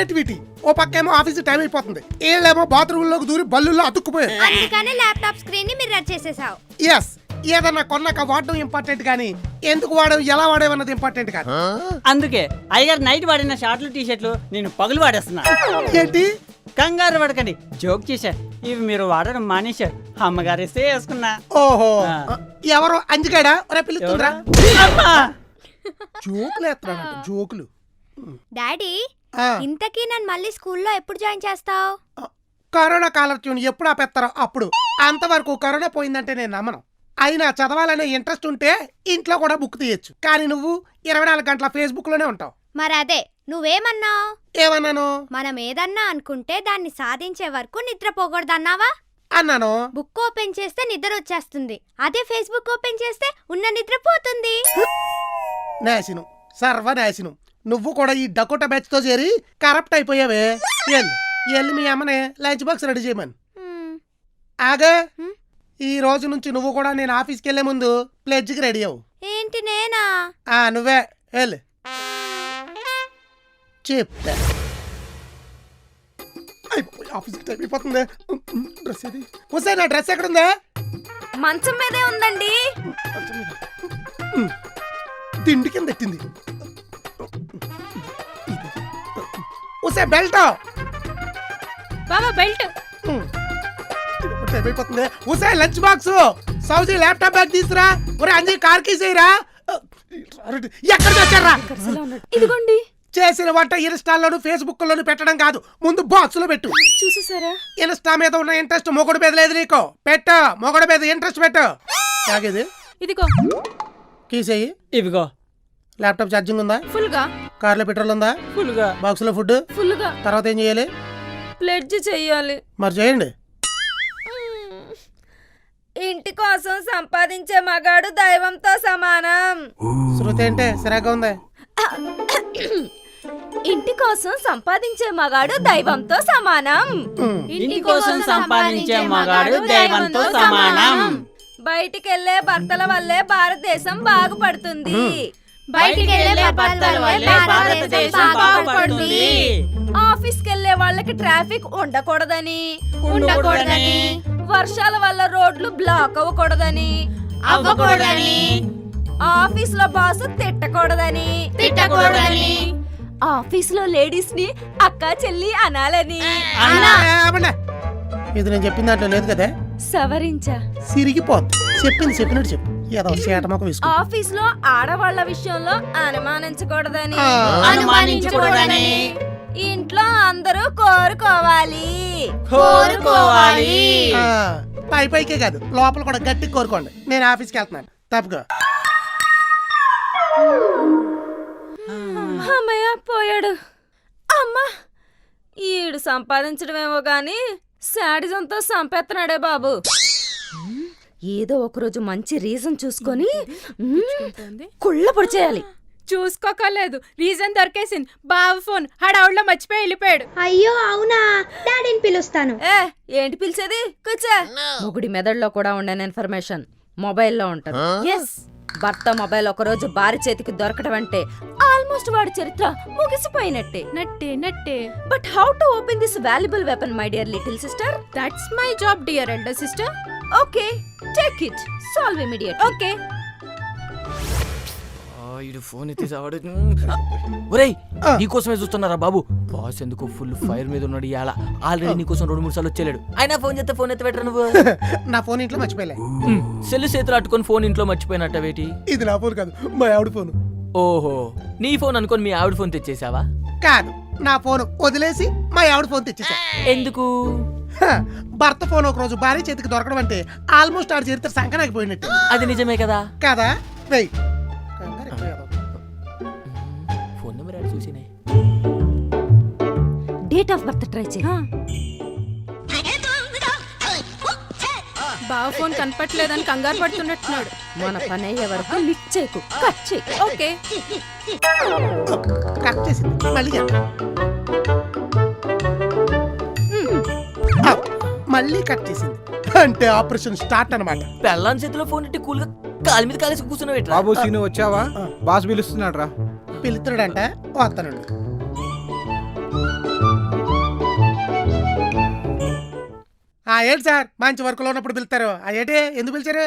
Creativity. ఓ పక్కేమో office time అయిపోతుంది. ఏళ్ళేమో బాత్రూమ్లోకి దూరి బల్లుల్లో అతుక్కుపోయారు అందుకనే ల్యాప్టాప్ స్క్రీన్ని మీరు రద్దు చేసేసావు ఎస్ ఏదన్నా కొన్నాక వాడడం ఇంపార్టెంట్ కానీ ఎందుకు వాడడం ఎలా వాడేవన్నది ఇంపార్టెంట్ కాదు. అందుకే అయ్యగారు నైట్ వాడిన షార్ట్లు టీ షర్ట్లు నేను పగులు వాడేస్తున్నా. ఏంటి? కంగారు పడకండి. జోక్ చేశా. ఇవి మీరు వాడడం మానేశారు. అమ్మగారు ఇస్తే వేసుకున్నా ఓహో. ఎవరు అంజిగాడా రే పిలుస్తుందిరా! జోకులు జోకులు. డాడీ ఇంతకీ నన్ను మళ్ళీ స్కూల్లో ఎప్పుడు జాయిన్ చేస్తావు? కరోనా కాలర్ ట్యూన్ ఎప్పుడు ఆపేస్తారో అప్పుడు. అంతవరకు కరోనా పోయిందంటే నేను నమ్మను. అయినా చదవాలనే ఇంట్రెస్ట్ ఉంటే ఇంట్లో కూడా బుక్ తీయచ్చు. కానీ నువ్వు ఇరవై నాలుగు గంటల ఫేస్బుక్లోనే ఉంటావు. మరి అదే నువ్వేమన్నావు? ఏమన్నాను? మనం ఏదన్నా అనుకుంటే దాన్ని సాధించే వరకు నిద్రపోకూడదన్నావా అన్నాను. బుక్ ఓపెన్ చేస్తే నిద్ర వచ్చేస్తుంది. అదే ఫేస్బుక్ ఓపెన్ చేస్తే ఉన్న నిద్ర పోతుంది. నాశనం. సర్వనాశనం. నువ్వు కూడా ఈ డకోటా బ్యాచ్తో చేరి కరప్ట్ అయిపోయావే. ఎల్లు ఎల్లు మీ అమ్మనే లంచ్ బాక్స్ రెడీ చేయమని. ఆగా? ఈ రోజు నుంచి నువ్వు కూడా నేను ఆఫీస్కి వెళ్ళే ముందు ప్లెడ్జ్కి రెడీ అవ్వు. ఏంటి నేనా? ఆ నువ్వే వెళ్ళు చెప్తా. ఆఫీస్కి టైం అయిపోతుంది. డ్రెస్ ఏది? వస్తే నా డ్రెస్ ఎక్కడుందా? మంచం మీదే ఉందండి. మీద. దిండి కింద ఎట్టింది వస్తే బెల్ట్. బాబా బెల్ట్. అయిపోతుంది వస్తే లంచ్ బాక్స్. సౌజీ ల్యాప్టాప్ బ్యాగ్ తీసురా. ఒరే అంజీ కార్ కీసేయరా ఎక్కడ తెచ్చారా ఇదిగోండి. చేసిన వంట ఇన్స్టాల్లోను ఫేస్బుక్ లోను పెట్టడం కాదు. ముందు బాక్స్లో పెట్టు. చూసేసారా ఇన్స్టా మీద ఉన్న ఇంట్రెస్ట్ మొగుడు మీద లేదు నీకు. పెట్టు. మొగుడు మీద ఇంట్రెస్ట్ పెట్టు. తాగేది ఇదిగో. కీసేయి. ఇవిగో. ల్యాప్టాప్ ఛార్జింగ్ ఉందా? ఫుల్గా కార్లో పెట్రోల్ ఉందా? ఫుల్గా. బాక్స్లో ఫుడ్ ఫుల్గా తర్వాత ఏం చేయాలి? ప్లెడ్జ్ చెయ్యాలి మరి చేయండి. ఇంటి కోసం సంపాదించే మగాడు దైవంతో సమానం. శృతి అంటే సిరాగా ఉంది? ఇంటి కోసం సంపాదించే మగాడు దైవంతో సమానం. ఇంటి కోసం సంపాదించే మగాడు దైవంతో సమానం. బయటికి వెళ్ళే భర్తల వల్లే భారతదేశం బాగుపడుతుంది. బయటికి వెళ్ళే భర్తల వల్లే భారతదేశం బాగుపడుతుంది. ఆఫీస్ కెళ్ళే వాళ్ళకి ట్రాఫిక్ ఉండకూడదని. ఉండకూడదని. వర్షాల వల్ల రోడ్లు బ్లాక్ అవ్వకూడదని. అవ్వకూడదని. ఆఫీస్లో బాస్ తిట్టకూడదని. తిట్టకూడదని. ఆఫీస్లో లేడీస్ని అక్క చెల్లి అనాలని. ఇది నేను చెప్పిన దాంట్లో లేదు కదా. సవరించా. సిరిగిపోద్ది. చెప్పింది చెప్పినట్టు చెప్పు. ఏదో సేటమొక విసుకు ఆఫీస్లో ఆడవాళ్ళ విషయంలో అనుమానించకూడదని. ఆ. అనుమానించకూడదని. ఇంట్లో అందరూ కోరుకోవాలి. కోరుకోవాలి. పై పైకే కాదు లోపల కూడా గట్టి కోరుకోండి. నేను ఆఫీస్కి వెళ్తున్నాను. తప్పుకో. అమ్మయ్య పోయాడు. అమ్మా ఈడు సంపాదించడమేమో గాని శాడిజంతో సంపేస్తున్నాడే బాబు. ఏదో ఒకరోజు మంచి రీజన్ చూసుకొని కుళ్ళ పొడి చేయాలి చూసుకోకలేదు. రీజన్ దొరికేసింది. బావ ఫోన్ హడావుడిలో మర్చిపోయి వెళ్ళిపోయాడు. అయ్యో అవునా? డాడీని పిలుస్తాను. ఏ ఏంటి పిలిచేది? కూర్చో. మొగుడి మెదడులో కూడా ఉండని ఇన్ఫర్మేషన్. మొబైల్లో ఉంటది. ఎస్ భర్త మొబైల్ ఒకరోజు భార్య చేతికి దొరకడం అంటే ఆల్మోస్ట్ వాడి చరిత్ర ముగిసిపోయినట్టే. నట్టే నట్టే. But how to open this valuable weapon my dear little sister that's my job dear elder sister okay take it solve immediate okay. ఇడు ఫోన్ ఎత్తేసావాడు. ఒరేయ్. నీకోసమే చూస్తున్నారా బాబు? బాస్ ఎందుకు ఫుల్ ఫైర్ మీద ఉన్నాడు ఇవాళ ఆల్రెడీ నీకోసం రెండు మూడు సార్లు వచ్చేలాడు అయినా ఫోన్ చేస్తే ఫోన్ ఎత్తబెట్టరా నువ్వు? నా ఫోన్ ఇంట్లో మర్చిపోయలే. సెల్ చేతులు అట్టుకొని ఫోన్ ఇంట్లో మర్చిపోయినట్టవేటి? ఇది నా ఫోన్ కాదు మా ఆవిడ ఫోన్. ఓహో నీ ఫోన్ అనుకొని మీ ఆవిడ ఫోన్ తెచ్చేసావా? కాదు నా ఫోన్ వదిలేసి మా ఆవిడ ఫోన్ తెచ్చేసా. ఎందుకు? భర్త ఫోన్ ఒక రోజు భార్య చేతికి దొరకడం అంటే ఆల్మోస్ట్ ఆడి చరిత్ర సంకనాకి పోయినట్టు అది నిజమే కదా? కదా? వెయ్ ఫోన్ నెంబర్ యాడ్ చూసినే. డేట్ ఆఫ్ బర్త్ ట్రై చేయి. బావ ఫోన్ కనపట్లేదని కంగారు పడుతున్నట్టున్నాడు. మన పని అయ్యే వరకు లిఫ్ట్ చేయకు. కట్ చేయి. ఓకే కట్ చేసింది. మళ్ళీ మళ్ళీ కట్ చేసింది. అంటే ఆపరేషన్ స్టార్ట్ అనమాట పెళ్ళాం చేతిలో ఫోన్ ఇట్టి కూల్గా కాలి మీద కాలేసి కూర్చున్నావు బాబు సీను వచ్చావా? బాస్ పిలుస్తున్నాడు రా పిలుతున్నాడంట వస్తానండి ఆ ఏంటి సార్? మంచి వర్క్లో ఉన్నప్పుడు పిలుతారు ఆ ఏంటి? ఎందుకు పిలిచారు?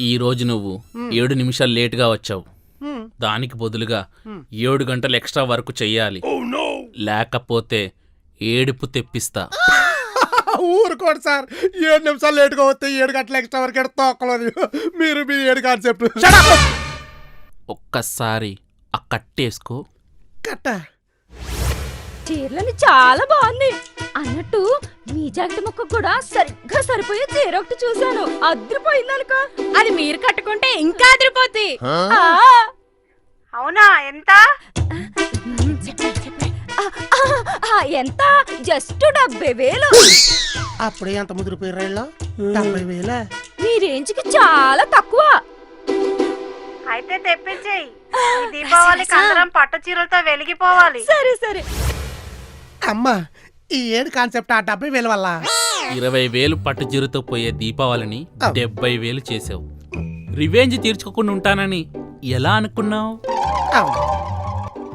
ఈ రోజు నువ్వు ఏడు నిమిషాలు లేటుగా వచ్చావు. దానికి బదులుగా ఏడు గంటలు ఎక్స్ట్రా వర్క్ చెయ్యాలి. Oh, లేకపోతే ఏడుపు తెప్పిస్తా. ఊరుకోండి సార్. ఏడు నిమిషాలు లేటుగా వస్తే ఏడు గంటల ఎక్స్ట్రా వరకు తొక్కలేదు మీరు మీ ఏడు కాన్సెప్ట్ ఒక్కసారి ఆ కట్టేసుకో కట్ట. చీరలని చాలా బాగుంది. అన్నట్టు మీ జాకెట్ ముక్క కూడా సరిగ్గా సరిపోయే చీర ఒకటి చూశాను. అదిరిపోయింది అనుకో అది మీరు కట్టుకుంటే ఇంకా అదిరిపోద్ది. అవునా? ఎంత? ఎంత? జస్ట్ డెబ్బై వేలు. అప్పుడే ఎంత ముదిరి పేర్రాళ్ళ డెబ్బై వేల? మీ రేంజ్కి చాలా తక్కువ. అయితే తెప్పించేయి. ఈ దీపావళికి అందరం పట్టు చీరలతో వెలిగిపోవాలి. సరే సరే. అమ్మా ఈ ఏడు కాన్సెప్ట్ ఆ డెబ్బై వేల వల్ల? ఇరవై వేలు పట్టుజీరుతో పోయే దీపావళిని డెబ్బై వేలు చేసావు. రివెంజ్ తీర్చుకోకుండా ఉంటానని ఎలా అనుకున్నావు.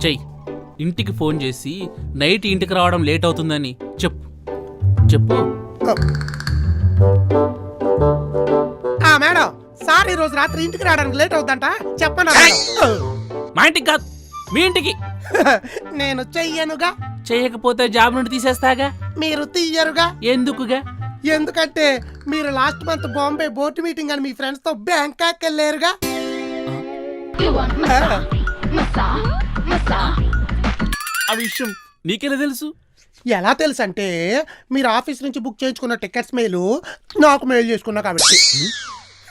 చెయ్యి. ఇంటికి ఫోన్ చేసి నైట్ ఇంటికి రావడం లేట్ అవుతుందని చెప్పు. చెప్పు. ఆ మేడం సార్ ఈ రోజు రాత్రి ఇంటికి రావడానికి లేట్ అవుతుందంట. చెప్పనా మా ఇంటికి కాదు మీ ఇంటికి. నేను చెయ్యనుగా. చేయకపోతే జాబ్ నుండి తీసేస్తాగా? మీరు తీయరుగా. ఎందుకుగా? ఎందుకంటే మీరు last month Bombay board meeting అని మీ ఫ్రెండ్స్తో బ్యాంకాక్ వెళ్ళారుగా. ఆ విషయం నీకెలా తెలుసు? ఎలా తెలుసు అంటే మీరు ఆఫీస్ నుంచి బుక్ చేయించుకున్న టికెట్స్ మెయిల్ నాకు మెయిల్ చేసుకున్నా కాబట్టి.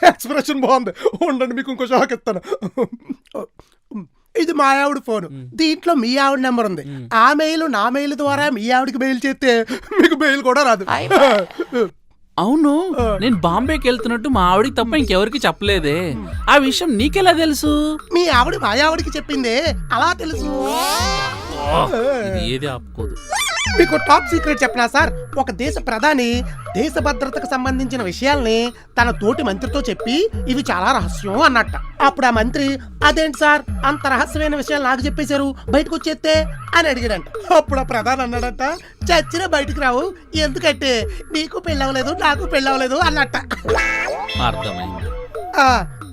ఎక్స్ప్రెషన్ బాగుంది. ఉండండి మీకు ఇంకో షాక్ ఇస్తాను. ఇది మా ఆవిడ ఫోన్. దీంట్లో మీ ఆవిడ నెంబర్ ఉంది. ఆ మెయిల్ నా మెయిల్ ద్వారా మీ ఆవిడకి మెయిల్ చేస్తే మీకు మెయిల్ కూడా రాదు. అవును. నేను బాంబేకి వెళ్తున్నట్టు మా ఆవిడికి తప్ప ఇంకెవరికి చెప్పలేదే. ఆ విషయం నీకెలా తెలుసు? మీ ఆవిడ మా ఆవిడకి చెప్పింది అలా తెలుసు. ఇది ఏది ఆపుకోదు. మీకు టాప్ సీక్రెట్ చెప్పనా సార్? ఒక దేశ ప్రధాని దేశ భద్రతకు సంబంధించిన విషయాల్ని తన తోటి మంత్రితో చెప్పి ఇవి చాలా రహస్యం అన్నట్ట. అప్పుడు ఆ మంత్రి అదేంటి సార్? అంత రహస్యమైన విషయాలు నాకు చెప్పేశారు. బయటకు వచ్చేస్తే? అని అడిగాడంట. అప్పుడు ఆ ప్రధాని అన్నాడట చచ్చినా బయటికి రావు. ఎందుకంటే నీకు పెళ్ళవలేదు నాకు పెళ్ళవలేదు అన్నట్ట. అర్థమైంది.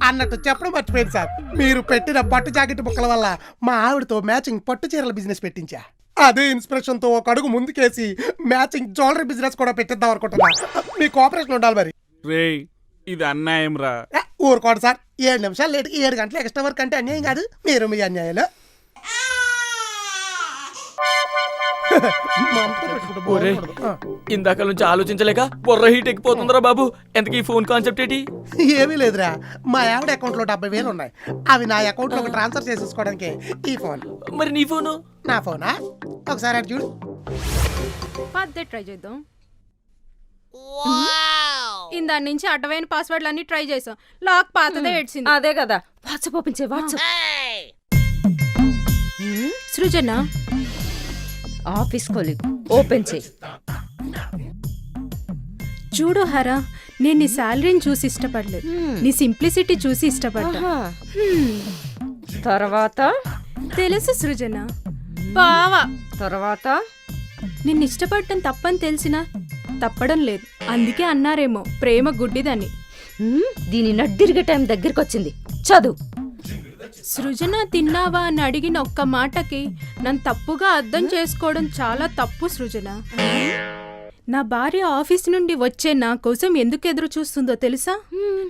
అన్నట్టు చెప్పడం మర్చిపోయింది సార్. మీరు పెట్టిన పట్టు జాకెట్ ముక్కల వల్ల మా ఆవిడతో మ్యాచింగ్ పట్టు చీరల బిజినెస్ పెట్టించా. అదే ఇన్స్పిరేషన్తో ఒక అడుగు ముందుకేసి మ్యాచింగ్ జ్యువెలరీ బిజినెస్ కూడా పెట్టిద్దాం అనుకుంటున్నా. మీ కోఆపరేషన్ ఉండాలి మరి. రే ఇది అన్యాయం రా ఊరుకోండి సార్. ఏడు నిమిషాలు లేట్ ఏడు గంటలు ఎక్స్ట్రా వర్క్ అంటే అన్యాయం కాదు. మీరు మీ అన్యాయాలు ఇందాక నుంచి ఆలోచించలేక బుర్ర హీట్ ఎక్కిపోతుందిరా బాబు. ఎంతకీ ఈ ఫోన్ కాన్సెప్ట్ ఏంటి? ఏమీ లేదురా. మా ఆవిడ అకౌంట్లో డెబ్బై వేలు ఉన్నాయి. అవి నా అకౌంట్లోకి ట్రాన్స్ఫర్ చేసేసుకోవడానికి ఈ ఫోన్ మరి నీ ఫోను నా ఫోనా ఒకసారి అటు చూడు. పద్దే ట్రై చేద్దాం. ఇందా నుంచి అడ్డమైన పాస్వర్డ్లు అన్ని ట్రై చేసాం. లాక్ పాతదే ఏడ్చింది. అదే కదా. వాట్సాప్ ఓపెన్ చేయి WhatsApp Srujana office colleague. Open చేయి. చూడు హరా నేను నీ శాలరీని చూసి ఇష్టపడలేదు. నీ సింప్లిసిటీ చూసి ఇష్టపడ్డా. తర్వాత? తెలుసు సృజన. బావా. తర్వాత? నిన్ను ఇష్టపడటం తప్పని తెలిసినా తప్పడం లేదు. అందుకే అన్నారేమో ప్రేమ గుడ్డిదని. దీని నడ్డిరిగే టైం దగ్గరికి వచ్చింది చదువు. సృజన తిన్నావా అని అడిగిన ఒక్క మాటకి నన్ను తప్పుగా అర్థం చేసుకోవడం చాలా తప్పు సృజన. నా భార్య ఆఫీస్ నుండి వచ్చే నా కోసం ఎందుకు ఎదురు చూస్తుందో తెలుసా?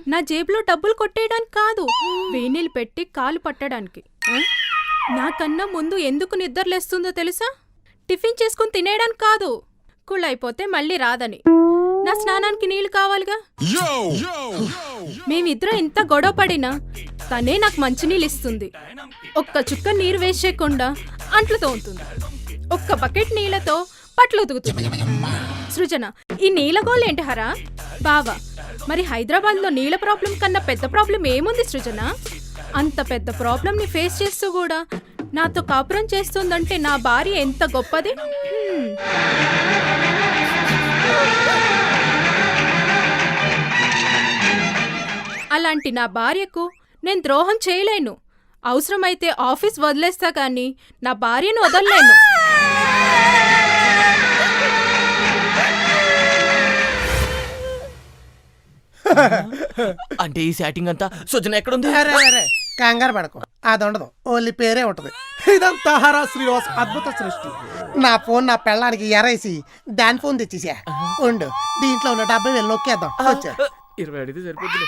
నా జేబులో డబ్బులు కొట్టేయడానికి కాదు వేణీలు పెట్టి కాలు పట్టడానికి. నాకన్నా ముందు ఎందుకు నిద్రలేస్తుందో తెలుసా? టిఫిన్ చేసుకుని తినేయడానికి కాదు కుళ్ళైపోతే మళ్ళీ రాదని. నా స్నానానికి నీళ్ళు కావాలిగా? మేమిద్దరం ఎంత గొడవ పడినా తనే నాకు మంచినీళ్ళు ఇస్తుంది. ఒక్క చుక్క నీరు వేస్ట్ చేయకుండా అంట్లు తోముతుంది. ఒక్క బకెట్ నీళ్ళతో పట్లు ఉతుకుతుంది. సృజన ఈ నీళ్ళ గోల్ ఏంటి హరా? బావా మరి హైదరాబాద్లో నీళ్ళ ప్రాబ్లం కన్నా పెద్ద ప్రాబ్లం ఏముంది సృజన? అంత పెద్ద ప్రాబ్లంని ఫేస్ చేస్తూ కూడా నాతో కాపురం చేస్తుందంటే నా భార్య ఎంత గొప్పది? అలాంటి నా భార్యకు నేను ద్రోహం చేయలేను. అవసరమైతే ఆఫీస్ వదిలేస్తా కానీ నా భార్యను వదలలేను. అంటే ఈ సెట్టింగ్ అంతా సుజన ఎక్కడుంది? కంగారు పడకు. అది ఉండదు. ఓన్లీ పేరే ఉంటుంది. ఇదంతా హరా శ్రీనివాస్ అద్భుత సృష్టి. నా ఫోన్ నా పెళ్ళానికి ఎరేసి దాని ఫోన్ తెచ్చేసా. ఉండు దీంట్లో ఉన్న డబ్బు వెళ్ళి నొక్కేద్దాం వచ్చా. ఇరవై అడిగితే సరిపోతుంది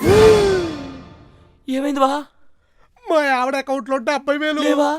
ఏమైంది బా? మా ఆవిడ అకౌంట్లో డెబ్బై వేలు. లేవా?